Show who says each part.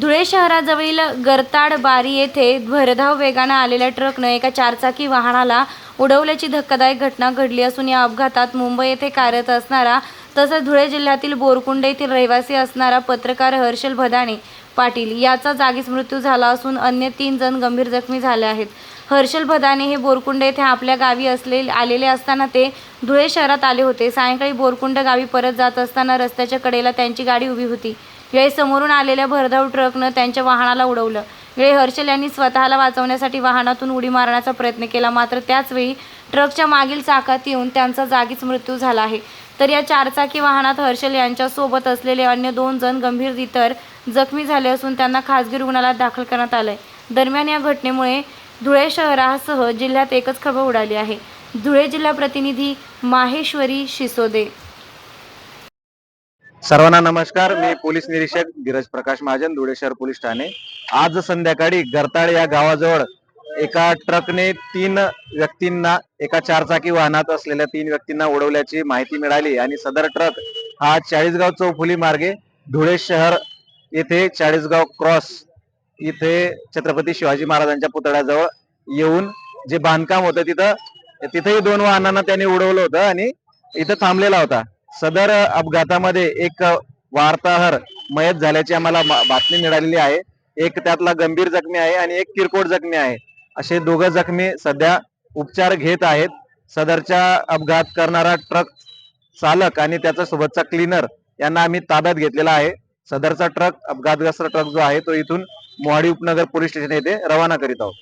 Speaker 1: धुळे शहराजवळील गरताड बारी येथे भरधाव वेगानं आलेल्या ट्रकनं एका चारचाकी वाहनाला उडवल्याची धक्कादायक घटना घडली असून या अपघातात मुंबई येथे कार्यरत असणारा तसंच धुळे जिल्ह्यातील बोरकुंड येथील रहिवासी असणारा पत्रकार हर्षल भदाणे पाटील याचा जागीच मृत्यू झाला असून अन्य तीन जण गंभीर जखमी झाले आहेत. हर्षल भदाने हे बोरकुंड येथे आपल्या गावी असले आलेले असताना ते धुळे शहरात आले होते. सायंकाळी बोरकुंड गावी परत जात असताना रस्त्याच्या कडेला त्यांची गाडी उभी होती. वेळी समोरून आलेल्या भरधाव ट्रकनं त्यांच्या वाहनाला उडवलं. वेळी हर्षल यांनी स्वतःला वाचवण्यासाठी वाहनातून उडी मारण्याचा प्रयत्न केला. मात्र त्याचवेळी ट्रकच्या मागील चाकात येऊन त्यांचा जागीच मृत्यू झाला आहे. तर या चारचाकी वाहनात हर्षल यांच्यासोबत असलेले अन्य दोन जण गंभीर इतर जखमी झाले असून त्यांना खासगी रुग्णालयात दाखल करण्यात आलंय. दरम्यान या घटनेमुळे धुळे शहरासह जिल्ह्यात एकच खबर उडाली आहे. धुळे जिल्हा प्रतिनिधी माहेश्वरी शिसोदे.
Speaker 2: सर्वांना नमस्कार. मी पोलीस निरीक्षक धीरज प्रकाश महाजन धुळे शहर पोलीस ठाणे. आज संध्याकाळी गरताळ या गावाजवळ एका ट्रकने तीन व्यक्तींना एका चारचाकी वाहनात असलेल्या तीन व्यक्तींना उडवल्याची माहिती मिळाली आणि सदर ट्रक हा चाळीसगाव चौफुली मार्गे धुळे शहर येथे चाळीसगाव क्रॉस इथे छत्रपती शिवाजी महाराजांच्या पुतळ्याजवळ येऊन जे बांधकाम होतं तिथं तिथेही दोन वाहनांना त्यांनी उडवलं होतं आणि इथं थांबलेला होता. सदर अपघातामध्ये एक वार्ताहर मयत झाल्याची आम्हाला बातमी मिळालेली आहे. एक त्यातला गंभीर जखमी आहे आणि एक किरकोळ जखमी आहे. असे दोघं जखमी सध्या उपचार घेत आहेत. सदरच्या अपघात करणारा ट्रक चालक आणि त्याचा सोबतचा क्लीनर यांना आम्ही ताब्यात घेतलेला आहे. सदरचा ट्रक अपघातग्रस्त ट्रक जो आहे तो इथून मोहाडी उपनगर पोलीस स्टेशन येथे रवाना करीत आहोत.